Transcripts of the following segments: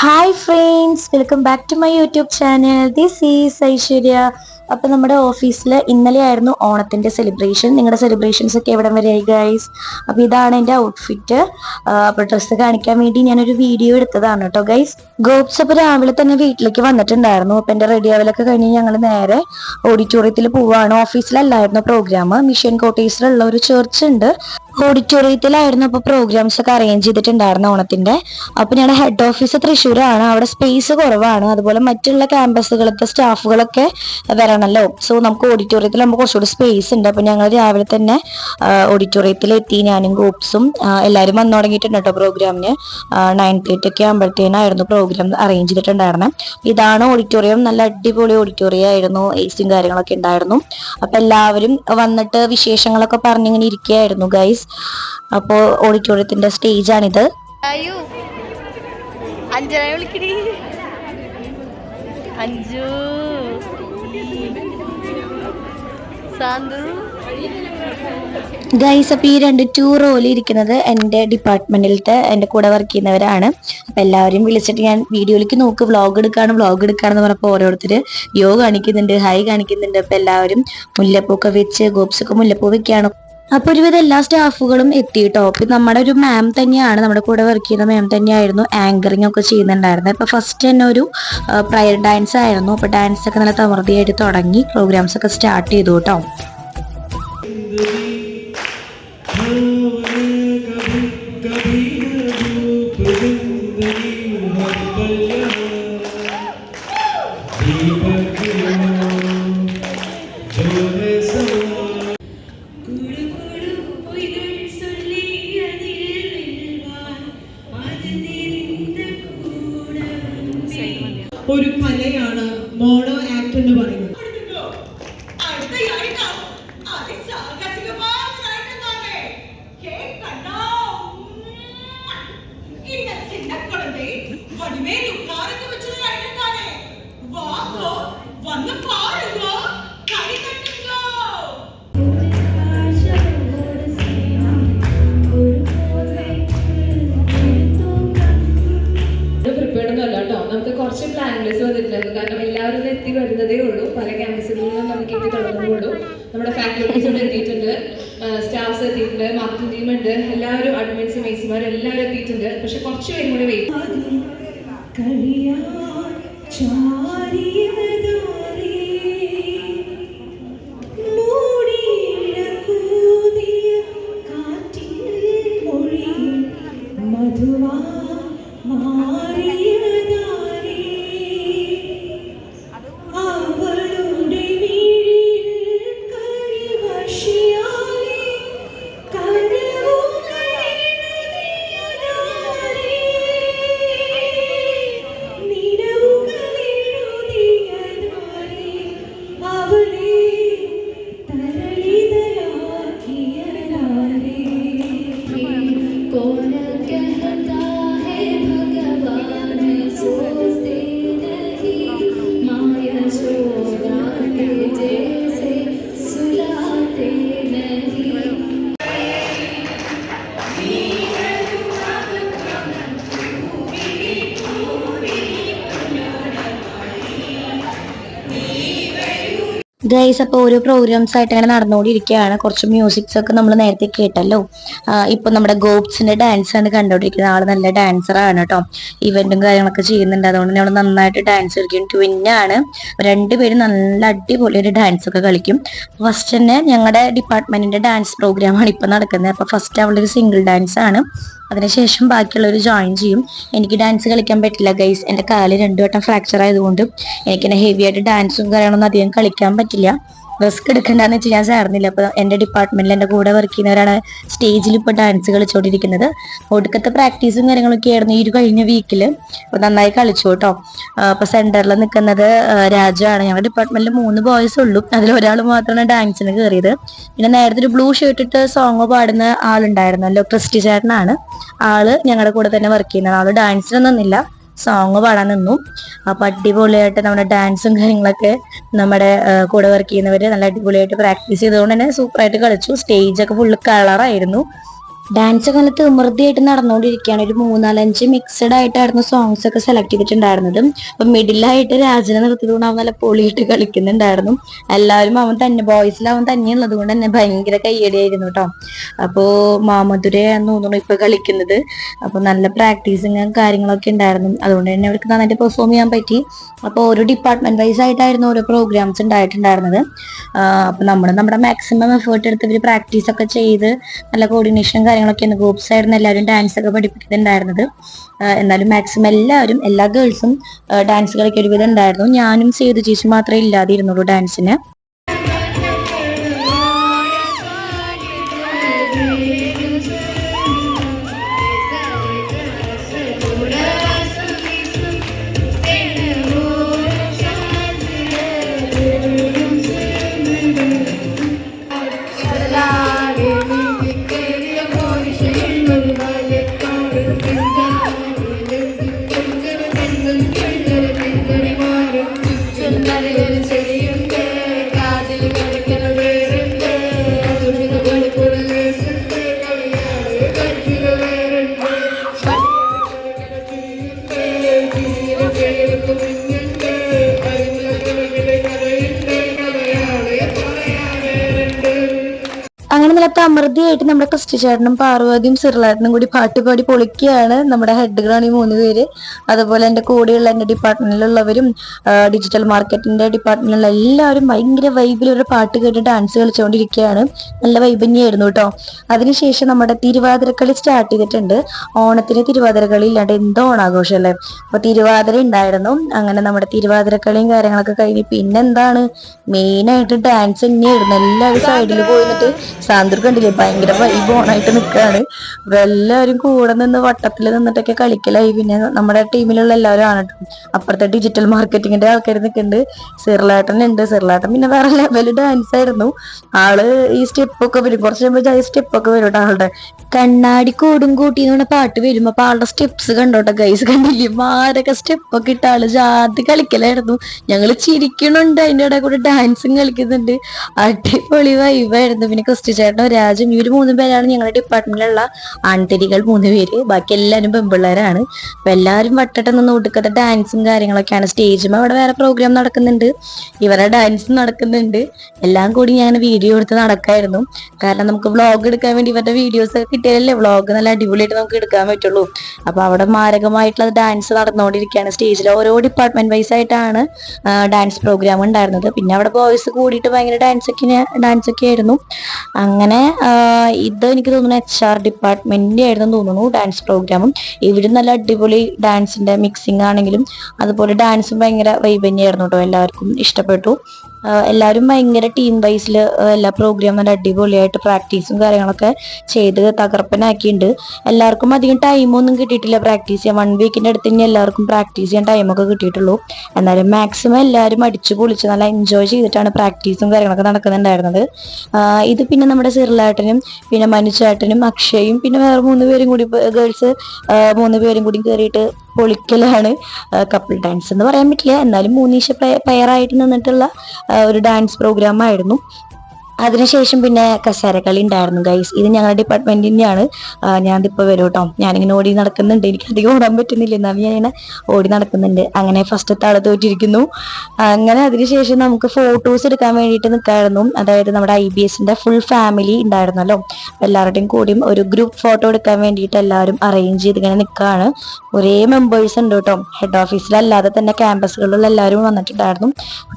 hi friends welcome back to my YouTube channel this is Aishwarya അപ്പൊ നമ്മുടെ ഓഫീസിൽ ഇന്നലെ ആയിരുന്നു ഓണത്തിന്റെ സെലിബ്രേഷൻ നിങ്ങളുടെ സെലിബ്രേഷൻസ് ഒക്കെ എവിടം വരെ ഗൈസ് അപ്പൊ ഇതാണ് എന്റെ ഔട്ട്ഫിറ്റ് അപ്പൊ ഡ്രസ്സ് കാണിക്കാൻ വേണ്ടി ഞാനൊരു വീഡിയോ എടുത്തതാണ് കേട്ടോ ഗൈസ് ഗോപ്സ് അപ്പൊ രാവിലെ തന്നെ വീട്ടിലേക്ക് വന്നിട്ടുണ്ടായിരുന്നു. അപ്പൊ എന്റെ റെഡി ആവലൊക്കെ കഴിഞ്ഞ് ഞങ്ങൾ നേരെ ഓഡിറ്റോറിയത്തിൽ പോവാണ്. ഓഫീസിലല്ലായിരുന്നു പ്രോഗ്രാം മിഷൻ കോട്ടേഴ്സിലുള്ള ഒരു ചർച്ച് ഉണ്ട്. ഓഡിറ്റോറിയത്തിലായിരുന്നു അപ്പൊ പ്രോഗ്രാംസ് ഒക്കെ അറേഞ്ച് ചെയ്തിട്ടുണ്ടായിരുന്നു ഓണത്തിന്റെ. അപ്പൊ ഞങ്ങളുടെ ഹെഡ് ഓഫീസ് തൃശ്ശൂരാണ്. അവിടെ സ്പേസ് കുറവാണ്. അതുപോലെ മറ്റുള്ള ക്യാമ്പസുകളത്തെ സ്റ്റാഫുകളൊക്കെ വരണമല്ലോ സോ നമുക്ക് ഓഡിറ്റോറിയത്തിൽ നമുക്ക് കുറച്ചുകൂടി സ്പേസ് ഉണ്ട്. അപ്പൊ ഞങ്ങൾ രാവിലെ തന്നെ ഓഡിറ്റോറിയത്തിൽ എത്തി ഞാനും ഗ്രൂപ്പ്സും എല്ലാവരും വന്നു തുടങ്ങിയിട്ടുണ്ട് കേട്ടോ പ്രോഗ്രാമിന് നയൻ തേർട്ടി ഒക്കെ ആകുമ്പോഴത്തേനായിരുന്നു പ്രോഗ്രാം അറേഞ്ച് ചെയ്തിട്ടുണ്ടായിരുന്നത് ഇതാണ് ഓഡിറ്റോറിയം നല്ല അടിപൊളി ഓഡിറ്റോറിയം ആയിരുന്നു. എ സിയും കാര്യങ്ങളൊക്കെ ഉണ്ടായിരുന്നു. അപ്പൊ എല്ലാവരും വന്നിട്ട് വിശേഷങ്ങളൊക്കെ പറഞ്ഞിങ്ങനെ ഇരിക്കുകയായിരുന്നു ഗൈസ് അപ്പോ ഓഡിറ്റോറിയത്തിന്റെ സ്റ്റേജാണിത് അയ്യോ. ഗൈസ് അപ്പൊ ഈ രണ്ട് ടൂ റോയിൽ ഇരിക്കുന്നത് എന്റെ ഡിപ്പാർട്ട്മെന്റിലത്തെ എന്റെ കൂടെ വർക്ക് ചെയ്യുന്നവരാണ്. അപ്പൊ എല്ലാവരും വിളിച്ചിട്ട് ഞാൻ വീഡിയോയിലേക്ക് നോക്ക് വ്ളോഗ് എടുക്കാണ് വ്ളോഗ് എടുക്കാണെന്ന് പറഞ്ഞപ്പോൾ ഓരോരുത്തർ യോ കാണിക്കുന്നുണ്ട് ഹൈ കാണിക്കുന്നുണ്ട്. അപ്പൊ എല്ലാവരും മുല്ലപ്പൂക്കെ വെച്ച് ഗോപ്സൊക്കെ മുല്ലപ്പൂ വെക്കാണ്. അപ്പൊ ഒരുവിധം എല്ലാ സ്റ്റാഫുകളും എത്തി കേട്ടോ നമ്മുടെ ഒരു മാം തന്നെയാണ് നമ്മുടെ കൂടെ വർക്ക് ചെയ്യുന്ന മാം തന്നെയായിരുന്നു ആങ്കറിങ് ഒക്കെ ചെയ്യുന്നുണ്ടായിരുന്നത് അപ്പൊ ഫസ്റ്റ് തന്നെ ഒരു പ്രയർ ഡാൻസ് ആയിരുന്നു. അപ്പൊ ഡാൻസ് ഒക്കെ നല്ല തമർതിയായിട്ട് തുടങ്ങി പ്രോഗ്രാംസ് ഒക്കെ സ്റ്റാർട്ട് ചെയ്തു കേട്ടോ ഒരു നമുക്ക് കുറച്ച് പ്ലാൻലെസ് വന്നിട്ടുണ്ടായിരുന്നു കാരണം എല്ലാവരും എത്തി വരുന്നതേ ഉള്ളൂ. പല ക്യാമ്പസുകളിലും നമുക്ക് എത്തി തുടങ്ങുന്നുള്ളൂ. നമ്മുടെ ഫാക്കൽറ്റീസ് ഇവിടെ എത്തിയിട്ടുണ്ട്. സ്റ്റാഫ്സ് എത്തിയിട്ടുണ്ട്. മാർക്കറ്റിംഗ് ടീം ഉണ്ട്. എല്ലാവരും അഡ്മിൻസ് മേസിമാരും എല്ലാവരും എത്തിയിട്ടുണ്ട്. പക്ഷെ കുറച്ച് പേരും കൂടി വെയിറ്റ് ഗൈസ് അപ്പോൾ ഓരോ പ്രോഗ്രാംസ് ആയിട്ട് അങ്ങനെ നടന്നുകൊണ്ടിരിക്കുകയാണ്. കുറച്ച് മ്യൂസിക്സ് ഒക്കെ നമ്മൾ നേരത്തെ കേട്ടല്ലോ. ഇപ്പൊ നമ്മുടെ ഗോപ്സിന്റെ ഡാൻസ് ആണ് കണ്ടുകൊണ്ടിരിക്കുന്നത്. ആൾ നല്ല ഡാൻസർ ആണ് കേട്ടോ ഇവന്റും കാര്യങ്ങളൊക്കെ ചെയ്യുന്നുണ്ട്. അതുകൊണ്ട് നമ്മൾ നന്നായിട്ട് ഡാൻസ് കളിക്കും. ട്വിന്നാണ് രണ്ടുപേരും നല്ല അടിപൊളി ഒരു ഡാൻസ് ഒക്കെ കളിക്കും. ഫസ്റ്റ് തന്നെ ഞങ്ങളുടെ ഡിപ്പാർട്ട്മെന്റിന്റെ ഡാൻസ് പ്രോഗ്രാം ആണ് ഇപ്പൊ നടക്കുന്നത്. അപ്പൊ ഫസ്റ്റ് അവളുടെ ഒരു സിംഗിൾ ഡാൻസ് ആണ്. അതിനുശേഷം ബാക്കിയുള്ളവർ ജോയിൻ ചെയ്യും. എനിക്ക് ഡാൻസ് കളിക്കാൻ പറ്റില്ല ഗൈസ് എന്റെ കാൽ രണ്ടു വട്ടം ഫ്രാക്ചർ ആയതുകൊണ്ട് എനിക്കിങ്ങനെ ഹെവി ആയിട്ട് ഡാൻസും കാര്യങ്ങളൊന്നും അധികം കളിക്കാൻ പറ്റില്ല. റിസ്ക് എടുക്കണ്ടെന്ന് വെച്ച് ഞാൻ ചേർന്നില്ല അപ്പൊ എന്റെ ഡിപ്പാർട്ട്മെന്റിൽ എന്റെ കൂടെ വർക്ക് ചെയ്യുന്നവരാണ് സ്റ്റേജിൽ ഇപ്പോൾ ഡാൻസ് കളിച്ചുകൊണ്ടിരിക്കുന്നത് ഒടുക്കത്തെ പ്രാക്ടീസും കാര്യങ്ങളൊക്കെ ആയിരുന്നു ഈ ഒരു കഴിഞ്ഞ വീക്കിൽ അപ്പൊ നന്നായി കളിച്ചു കേട്ടോ. അപ്പൊ സെന്ററിൽ നിൽക്കുന്നത് രാജുവാണ് ഞങ്ങളുടെ ഡിപ്പാർട്ട്മെന്റിൽ മൂന്ന് ബോയ്സ് ഉള്ളൂ. അതിൽ ഒരാൾ മാത്രമാണ് ഡാൻസിന് കയറിയത് പിന്നെ നേരത്തെ ഒരു ബ്ലൂ ഷർട്ട് ഇട്ട് സോങ് പാടുന്ന ആളുണ്ടായിരുന്നല്ലോ ക്രിസ്റ്റി ചേട്ടനാണ്. ആൾ ഞങ്ങളുടെ കൂടെ തന്നെ വർക്ക് ചെയ്യുന്നത് ആൾ ഡാൻസിനൊന്നും നിന്നില്ല. സോങ് പാടാൻ നിന്നു. അപ്പൊ അടിപൊളിയായിട്ട് നമ്മുടെ ഡാൻസും കാര്യങ്ങളൊക്കെ നമ്മുടെ കൂടെ വർക്ക് ചെയ്യുന്നവര് നല്ല അടിപൊളിയായിട്ട് പ്രാക്ടീസ് ചെയ്തുകൊണ്ട് തന്നെ സൂപ്പറായിട്ട് കളിച്ചു. സ്റ്റേജ് ഒക്കെ ഫുള്ള് കളറായിരുന്നു ഡാൻസ് അങ്ങനെ തീമൃതിയായിട്ട് നടന്നുകൊണ്ടിരിക്കുകയാണ്. ഒരു മൂന്നാലഞ്ച് മിക്സഡ് ആയിട്ടായിരുന്നു സോങ്സ് ഒക്കെ സെലക്ട് ചെയ്തിട്ടുണ്ടായിരുന്നത്. അപ്പൊ മിഡിലായിട്ട് രാജനെ നിർത്തിയതുകൊണ്ട് അവൻ നല്ല പൊളിയിട്ട് കളിക്കുന്നുണ്ടായിരുന്നു. എല്ലാവരും അവൻ തന്നെ ബോയ്സിൽ അവൻ തന്നെ ഉള്ളത് കൊണ്ട് തന്നെ ഭയങ്കര കയ്യടിയായിരുന്നു കേട്ടോ അപ്പോ മാമധുരയാന്ന് തോന്നുന്നു ഇപ്പൊ കളിക്കുന്നത്. അപ്പൊ നല്ല പ്രാക്ടീസിങ് കാര്യങ്ങളൊക്കെ ഉണ്ടായിരുന്നു. അതുകൊണ്ട് തന്നെ അവർക്ക് നന്നായിട്ട് പെർഫോം ചെയ്യാൻ പറ്റി. അപ്പോൾ ഓരോ ഡിപ്പാർട്ട്മെന്റ് വൈസ് ആയിട്ടായിരുന്നു ഓരോ പ്രോഗ്രാംസ് ഉണ്ടായിട്ടുണ്ടായിരുന്നത്. അപ്പോൾ അപ്പൊ നമ്മൾ നമ്മുടെ മാക്സിമം എഫേർട്ട് എടുത്ത് ഇവർ പ്രാക്ടീസ് ഒക്കെ ചെയ്ത് നല്ല കോർഡിനേഷനും കാര്യങ്ങളൊക്കെയാണ് ഗ്രൂപ്പ്സ് ആയിരുന്നു എല്ലാവരും ഡാൻസ് ഒക്കെ പഠിപ്പിക്കുന്നുണ്ടായിരുന്നത്. എന്നാലും മാക്സിമം എല്ലാവരും എല്ലാ ഗേൾസും ഡാൻസ് കളിക്കൊരുവിധം ഉണ്ടായിരുന്നു. ഞാനും സേതു ചേച്ചി മാത്രമേ ഇല്ലാതിരുന്നുള്ളൂ ഡാൻസിന് തമൃതിയായിട്ട് നമ്മുടെ ക്രിസ്റ്റി ചേട്ടനും പാർവതിയും സിറലാട്ടനും കൂടി പാട്ട് പാടി പൊളിക്കുകയാണ് നമ്മുടെ ഹെഡ് ഈ മൂന്ന് പേര്. അതുപോലെ എന്റെ കൂടെയുള്ള എന്റെ ഡിപ്പാർട്ട്മെന്റിലുള്ളവരും ഡിജിറ്റൽ മാർക്കറ്റിന്റെ ഡിപ്പാർട്ട്മെന്റിലുള്ള എല്ലാവരും ഭയങ്കര വൈബിൽ ഒരു പാട്ട് കേട്ട് ഡാൻസ് കളിച്ചുകൊണ്ടിരിക്കുകയാണ്. നല്ല വൈബ് തന്നെയായിരുന്നു കേട്ടോ അതിനുശേഷം നമ്മുടെ തിരുവാതിരക്കളി സ്റ്റാർട്ട് ചെയ്തിട്ടുണ്ട്. ഓണത്തിന് തിരുവാതിരക്കളി ഇല്ലാണ്ട് എന്തോ ഓണാഘോഷം അല്ലേ? അപ്പൊ തിരുവാതിര ഉണ്ടായിരുന്നു. അങ്ങനെ നമ്മുടെ തിരുവാതിരക്കളിയും കാര്യങ്ങളൊക്കെ കഴിഞ്ഞ് പിന്നെന്താണ്? മെയിൻ ആയിട്ട് ഡാൻസ് തന്നെയായിരുന്നു. എല്ലാവരും സൈഡിൽ പോയിട്ട് സാന്ദൂർ കണ്ടില്ലേ? ഭയങ്കര വൈബ് ഓണായിട്ട് നിൽക്കുകയാണ് അപ്പൊ എല്ലാവരും കൂടെ നിന്ന് വട്ടത്തിൽ നിന്നിട്ടൊക്കെ കളിക്കലായി. പിന്നെ നമ്മുടെ ടീമിലുള്ള എല്ലാവരും ആണ് അപ്പുറത്തെ ഡിജിറ്റൽ മാർക്കറ്റിങ്ങിന്റെ ആൾക്കാർ നിൽക്കുന്നുണ്ട് സിർലാട്ടൻ ഉണ്ട് സിർലാട്ടൻ പിന്നെ വേറെ ലെവൽ ഡാൻസ് ആയിരുന്നു. ആൾ ഈ സ്റ്റെപ്പ് ഒക്കെ വരും. കുറച്ച് കഴിയുമ്പോൾ ഈ സ്റ്റെപ്പ് ഒക്കെ വരും ആളുടെ. കണ്ണാടി കൂടും കൂട്ടി പറഞ്ഞ പാട്ട് വരും. അപ്പൊ ആളുടെ സ്റ്റെപ്സ് കണ്ടോട്ടെ ഗൈസ് കണ്ടില്ലേ? സ്റ്റെപ്പ് ഒക്കെ ഇട്ട ആൾ ജാതി കളിക്കലായിരുന്നു. ഞങ്ങൾ ചിരിക്കണുണ്ട്. അതിന്റെ ഇടയിൽ കൂടെ ഡാൻസും കളിക്കുന്നുണ്ട്. അടിപൊളി വൈബായിരുന്നു പിന്നെ ക്രിസ്റ്റി ചേട്ടനും രാജും ഇവർ മൂന്ന് പേരാണ് ഞങ്ങളുടെ ഡിപ്പാർട്ട്മെന്റിലുള്ള ആൺതിരികൾ മൂന്ന് പേര്. ബാക്കി എല്ലാവരും പെമ്പിള്ളേരാണ് അപ്പൊ എല്ലാവരും വട്ടട്ടം നിന്ന് ഒടുക്കത്തെ ഡാൻസും കാര്യങ്ങളൊക്കെയാണ്. സ്റ്റേജും അവിടെ വേറെ പ്രോഗ്രാം നടക്കുന്നുണ്ട്. ഇവരുടെ ഡാൻസും നടക്കുന്നുണ്ട്. എല്ലാം കൂടി ഞാൻ വീഡിയോ എടുത്ത് നടക്കായിരുന്നു. കാരണം നമുക്ക് വ്ളോഗ് എടുക്കാൻ വേണ്ടി ഇവരുടെ വീഡിയോസ് ഒക്കെ കിട്ടിയാലല്ലേ വ്ളോഗ് നല്ല അടിപൊളിയായിട്ട് നമുക്ക് എടുക്കാൻ പറ്റുള്ളൂ. അപ്പൊ അവിടെ മാരകമായിട്ടുള്ള ഡാൻസ് നടന്നുകൊണ്ടിരിക്കുകയാണ്. സ്റ്റേജിൽ ഓരോ ഡിപ്പാർട്ട്മെന്റ് വൈസ് ആയിട്ടാണ് ഡാൻസ് പ്രോഗ്രാം ഉണ്ടായിരുന്നത്. പിന്നെ അവിടെ ബോയ്സ് കൂടിയിട്ട് ഭയങ്കര ഡാൻസ് ഒക്കെ ഡാൻസ് ഒക്കെ ആയിരുന്നു. അങ്ങനെ ഇത് എനിക്ക് തോന്നുന്നു എച്ച് ആർ ഡിപ്പാർട്ട്മെന്റിന്റെ ആയിരുന്നു തോന്നുന്നു ഡാൻസ് പ്രോഗ്രാമും ഇവിടെ നല്ല അടിപൊളി ഡാൻസിന്റെ മിക്സിംഗ് ആണെങ്കിലും അതുപോലെ ഡാൻസും ഭയങ്കര വൈബന്യായിരുന്നു കേട്ടോ എല്ലാവർക്കും ഇഷ്ടപ്പെട്ടു. എല്ലാവരും ഭയങ്കര ടീം വൈസിൽ എല്ലാ പ്രോഗ്രാം നല്ല അടിപൊളിയായിട്ട് പ്രാക്ടീസും കാര്യങ്ങളൊക്കെ ചെയ്ത് തകർപ്പനാക്കിയിട്ടുണ്ട് എല്ലാവർക്കും അധികം ടൈമൊന്നും കിട്ടിയിട്ടില്ല പ്രാക്ടീസ് ചെയ്യാൻ. വൺ വീക്കിന്റെ അടുത്ത് തന്നെ എല്ലാവർക്കും പ്രാക്ടീസ് ചെയ്യാൻ ടൈമൊക്കെ കിട്ടിയിട്ടുള്ളൂ. എന്നാലും മാക്സിമം എല്ലാവരും അടിച്ചു പൊളിച്ച് നല്ല എൻജോയ് ചെയ്തിട്ടാണ് പ്രാക്ടീസും കാര്യങ്ങളൊക്കെ നടക്കുന്നുണ്ടായിരുന്നത്. ഇത് പിന്നെ നമ്മുടെ സിറിലാട്ടനും പിന്നെ മനുചേട്ടനും അക്ഷയും പിന്നെ വേറെ മൂന്ന് പേരും കൂടി ഗേൾസ് മൂന്ന് പേരും കൂടി കയറിയിട്ട് പൊളിക്കലാണ് കപ്പിൾ ഡാൻസ് എന്ന് പറയാൻ പറ്റില്ല. എന്നാലും മൂന്നീശ പെയറായിട്ട് നിന്നിട്ടുള്ള ഒരു ഡാൻസ് പ്രോഗ്രാം ആയിരുന്നു. അതിനുശേഷം പിന്നെ കസേരക്കളി ഉണ്ടായിരുന്നു ഗൈസ് ഇത് ഞങ്ങളുടെ ഡിപ്പാർട്ട്മെന്റിന്റെയാണ് ഞാനിപ്പോ വരും കേട്ടോ ഞാനിങ്ങനെ ഓടി നടക്കുന്നുണ്ട്. എനിക്ക് അധികം ഓടാൻ പറ്റുന്നില്ല. എന്നാലും ഞാൻ ഇങ്ങനെ ഓടി നടക്കുന്നുണ്ട്. അങ്ങനെ ഫസ്റ്റ് താള തോറ്റിരിക്കുന്നു. അങ്ങനെ അതിനുശേഷം നമുക്ക് ഫോട്ടോസ് എടുക്കാൻ വേണ്ടിയിട്ട് നിൽക്കായിരുന്നു. അതായത് നമ്മുടെ ഐ ബി എസിന്റെ ഫുൾ ഫാമിലി ഉണ്ടായിരുന്നല്ലോ. എല്ലാവരുടെയും കൂടിയും ഒരു ഗ്രൂപ്പ് ഫോട്ടോ എടുക്കാൻ വേണ്ടിയിട്ട് എല്ലാവരും അറേഞ്ച് ചെയ്ത് ഇങ്ങനെ നിൽക്കുകയാണ്. ഒരേ മെമ്പേഴ്സ് ഉണ്ട് കേട്ടോ ഹെഡ് ഓഫീസിലല്ലാതെ തന്നെ ക്യാമ്പസുകളിലുള്ള എല്ലാവരും വന്നിട്ടുണ്ടായിരുന്നു.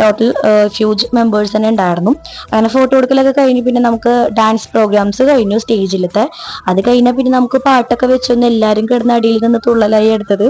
ടോട്ടൽ ഫ്യൂജ് മെമ്പേഴ്സ് തന്നെ ഉണ്ടായിരുന്നു. അങ്ങനെ ഫോട്ടോ എടുക്കലൊക്കെ കഴിഞ്ഞ് പിന്നെ നമുക്ക് ഡാൻസ് പ്രോഗ്രാംസ് കഴിഞ്ഞു സ്റ്റേജിലത്തെ അത് കഴിഞ്ഞാൽ പിന്നെ നമുക്ക് പാട്ടൊക്കെ വെച്ചൊന്ന് എല്ലാവരും കിടന്ന് അടിയിൽ നിന്ന് തുള്ളലായി എടുത്തത്.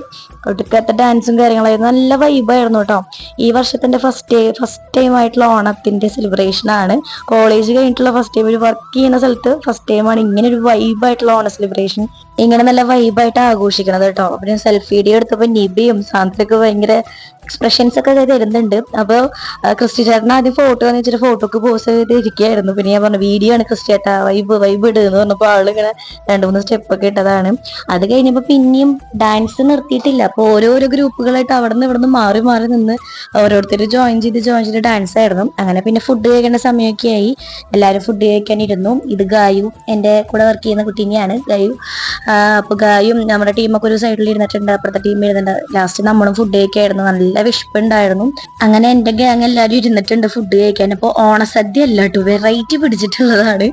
ഒടുക്കത്തെ ഡാൻസും കാര്യങ്ങളായിരുന്നു. നല്ല വൈബായിരുന്നു കേട്ടോ. ഈ വർഷത്തിന്റെ ഫസ്റ്റ് ഫസ്റ്റ് ടൈം ആയിട്ടുള്ള ഓണത്തിന്റെ സെലിബ്രേഷൻ ആണ്. കോളേജ് കഴിഞ്ഞിട്ടുള്ള ഫസ്റ്റ് ടൈം ഒരു വർക്ക് ചെയ്യുന്ന സ്ഥലത്ത് ഫസ്റ്റ് ടൈമാണ് ഇങ്ങനെ ഒരു വൈബായിട്ടുള്ള ഓണ സെലിബ്രേഷൻ ഇങ്ങനെ നല്ല വൈബായിട്ട് ആഘോഷിക്കണത് കേട്ടോ. അപ്പൊ ഞാൻ സെൽഫി വീഡിയോ എടുത്തപ്പോ നിബിയും സാന്ത്രയൊക്കെ ഭയങ്കര എക്സ്പ്രഷൻസ് ഒക്കെ തരുന്നുണ്ട്. അപ്പൊ ആ, ക്രിസ്റ്റി ചേട്ടൻ ആദ്യം ഫോട്ടോ എന്ന് വെച്ചിട്ട് ഫോട്ടോക്ക് പോസ് ചെയ്ത് ഇരിക്കുകയായിരുന്നു. പിന്നെ ഞാൻ പറഞ്ഞു വീഡിയോ ആണ് ക്രിസ്റ്റി ചേട്ടാ വൈബ് വൈബ് ഇട് എന്ന് പറഞ്ഞപ്പോ ആളിങ്ങനെ രണ്ടു മൂന്ന് സ്റ്റെപ്പ് ഒക്കെ ഇട്ടതാണ്. അത് കഴിഞ്ഞപ്പോ പിന്നെയും ഡാൻസ് നിർത്തിയിട്ടില്ല. അപ്പൊ ഓരോരോ ഗ്രൂപ്പുകളായിട്ട് അവിടെ നിന്ന് ഇവിടെ നിന്ന് മാറി മാറി നിന്ന് ഓരോരുത്തർ ജോയിൻ ചെയ്ത് ജോയിൻ ചെയ്ത് ഡാൻസ് ആയിരുന്നു. അങ്ങനെ പിന്നെ ഫുഡ് കഴിക്കേണ്ട സമയമൊക്കെ ആയി. എല്ലാവരും ഫുഡ് കഴിക്കാൻ ഇരുന്നു ഇത് ഗായു എന്റെ കൂടെ വർക്ക് ചെയ്യുന്ന കുട്ടീനെയാണ്. ഗായു ആ, അപ്പൊ ഗായും നമ്മുടെ ടീമൊക്കെ ഒരു സൈഡിൽ ഇരുന്നിട്ടുണ്ട്. അപ്പുറത്തെ ടീം ഇരുന്നുണ്ട് ലാസ്റ്റ് നമ്മളും ഫുഡ് കഴിക്കായിരുന്നു. നല്ല വിശപ്പുണ്ടായിരുന്നു. അങ്ങനെ എന്റെ ഗ്യാങ് എല്ലാരും ഇരുന്നിട്ടുണ്ട് ഫുഡ് കഴിക്കാൻ. അപ്പോൾ ഓണസദ്യ അല്ല കേട്ടോ വെറൈറ്റി പിടിച്ചിട്ടുള്ളതാണ്.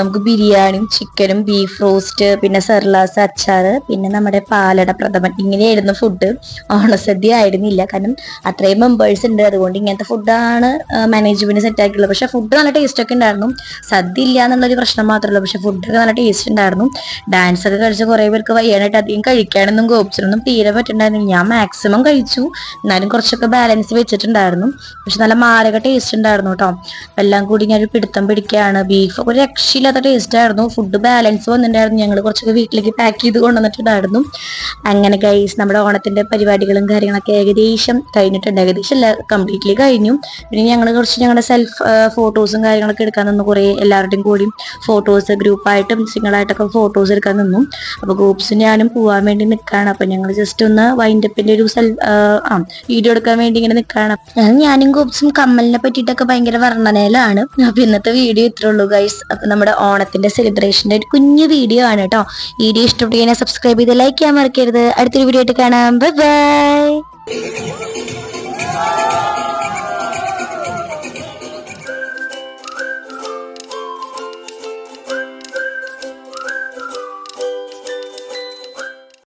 നമുക്ക് ബിരിയാണിയും ചിക്കനും ബീഫ് റോസ്റ്റ് പിന്നെ സെർലാസ് അച്ചാർ പിന്നെ നമ്മുടെ പാലട പ്രഥമൻ. ഇങ്ങനെയായിരുന്നു ഫുഡ് ഓണസദ്യ ആയിരുന്നില്ല. കാരണം അത്രയും മെമ്പേഴ്സ് ഉണ്ട്. അതുകൊണ്ട് ഇങ്ങനത്തെ ഫുഡാണ് മാനേജ്മെന്റ് സെറ്റ് ആക്കിയുള്ളത് പക്ഷെ ഫുഡ് നല്ല ടേസ്റ്റ് ഒക്കെ ഉണ്ടായിരുന്നു. സദ്യ ഇല്ല എന്നുള്ളൊരു പ്രശ്നം മാത്രമല്ല പക്ഷെ ഫുഡൊക്കെ നല്ല ടേസ്റ്റ് ഉണ്ടായിരുന്നു. ഡാൻസ് ഒക്കെ കളിച്ച കുറെ പേർക്ക് വയ്യാനായിട്ട് അധികം കഴിക്കാനൊന്നും ഗോപിച്ചിനൊന്നും തീരെ പറ്റുണ്ടായിരുന്നില്ല ഞാൻ മാക്സിമം കഴിച്ചു. എന്നാലും കുറച്ചൊക്കെ ബാലൻസ് വെച്ചിട്ടുണ്ടായിരുന്നു. പക്ഷെ നല്ല മാരക ടേസ്റ്റ് ഉണ്ടായിരുന്നു കേട്ടോ എല്ലാം കൂടി ഞാൻ ഒരു പിടുത്തം പിടിക്കുകയാണ്. ബീഫ് ഒരു രക്ഷയില്ലാത്ത ടേസ്റ്റ് ആയിരുന്നു. ഫുഡ് ബാലൻസ് വന്നിട്ടുണ്ടായിരുന്നു. ഞങ്ങൾ കുറച്ചൊക്കെ വീട്ടിലേക്ക് പാക്ക് ചെയ്ത് കൊണ്ടുവന്നിട്ടുണ്ടായിരുന്നു. അങ്ങനെ ഗൈസ് നമ്മുടെ ഓണത്തിന്റെ പരിപാടികളും കാര്യങ്ങളൊക്കെ ഏകദേശം കഴിഞ്ഞിട്ടുണ്ട്. ഏകദേശം അല്ല കംപ്ലീറ്റ്ലി കഴിഞ്ഞു. പിന്നെ ഞങ്ങൾ കുറച്ച് ഞങ്ങളുടെ സെൽഫ് ഫോട്ടോസും കാര്യങ്ങളൊക്കെ എടുക്കാൻ നിന്നു. കുറേ എല്ലാവരുടെയും കൂടി ഫോട്ടോസ് ഗ്രൂപ്പായിട്ടും സിംഗിളായിട്ടൊക്കെ ഫോട്ടോസ് എടുക്കാൻ നിന്നു. അപ്പൊ ഗ്രൂപ്പ്സ് ഞാനും പോവാൻ വേണ്ടി നിൽക്കുകയാണ് അപ്പൊ ഞങ്ങൾ ജസ്റ്റ് ഒന്ന് വൈൻഡപ്പിന്റെ ഒരു സെൽ ആ വീഡിയോ എടുക്കാൻ വേണ്ടി ഇങ്ങനെ നിൽക്കുകയാണ് ഞാനും ഗ്രൂപ്പ്സും കമ്മലിനെ പറ്റിയിട്ടൊക്കെ ഭയങ്കര വർണനയിലാണ്. അപ്പൊ ഇന്നത്തെ വീഡിയോ ഇത്രേ ഉള്ളൂ ഗൈസ് അപ്പൊ നമ്മുടെ ഓണത്തിന്റെ സെലിബ്രേഷന്റെ ഒരു കുഞ്ഞു വീഡിയോ ആണ് കേട്ടോ വീഡിയോ ഇഷ്ടപ്പെട്ടു സബ്സ്ക്രൈബ് ചെയ്ത് ലൈക്ക് ചെയ്യാൻ മറക്കരുത്. അടുത്തൊരു വീഡിയോ ആയിട്ട് കാണാം. Bye bye